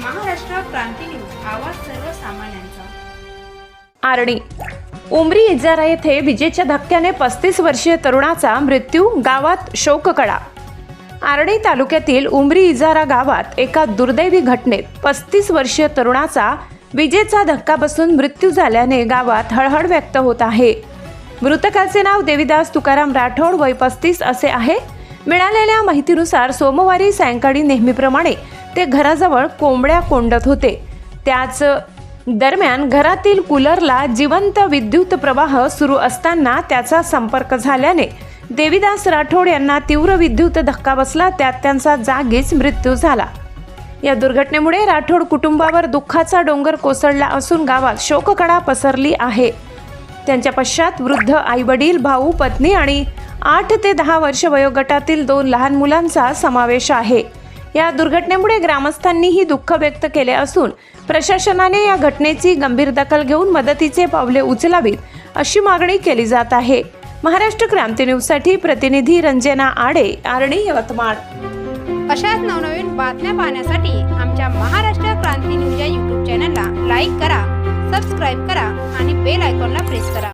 क्रांती news आवाज सर्वसामान्यांचा. आरणी उमरी इजारा येथे विजेच्या धक्क्याने पस्तीस वर्षीय तरुणाचा मृत्यू गावात शोककळा. आरणी तालुक्यातील उमरी इजारा गावात एका दुर्दैवी घटनेत पस्तीस वर्षीय तरुणाचा विजेचा धक्का बसून मृत्यू झाल्याने गावात हळहळ व्यक्त होत आहे. मृतकाचे नाव देवीदास तुकाराम राठोड वय पस्तीस असे आहे. मिळालेल्या माहितीनुसार सोमवारी सायंकाळी नेहमीप्रमाणे ते घराजवळ कोंबड्या कोंडत होते. त्याच दरम्यान घरातील कूलरला जिवंत विद्युत प्रवाह सुरू असताना त्याचा संपर्क झाल्याने देविदास राठोड यांना तीव्र विद्युत धक्का बसला त्यात त्यांचा जागीच मृत्यू झाला. या दुर्घटनेमुळे राठोड कुटुंबावर दुःखाचा डोंगर कोसळला असून गावात शोककळा पसरली आहे. त्यांच्या पश्चात वृद्ध आईवडील भाऊ पत्नी आणि आठ ते दहा वर्ष वयोगटातील दोन लहान मुलांचा समावेश आहे. या दुर्घटनेमुळे ग्रामस्थांनीही दुःख व्यक्त केले असून प्रशासनाने या घटनेची गंभीर दखल घेऊन मदतीचे पावले उचलावीत अशी मागणी केली जात आहे. महाराष्ट्र क्रांती न्यूजसाठी प्रतिनिधी रंजना आडे आरणी यवतमाळ. अशाच नवनवीन बातम्या पाहण्यासाठी आमच्या महाराष्ट्र क्रांती न्यूज या यूट्यूब चॅनलला लाईक करा सबस्क्राईब करा आणि बेल आयकॉनला प्रेस करा.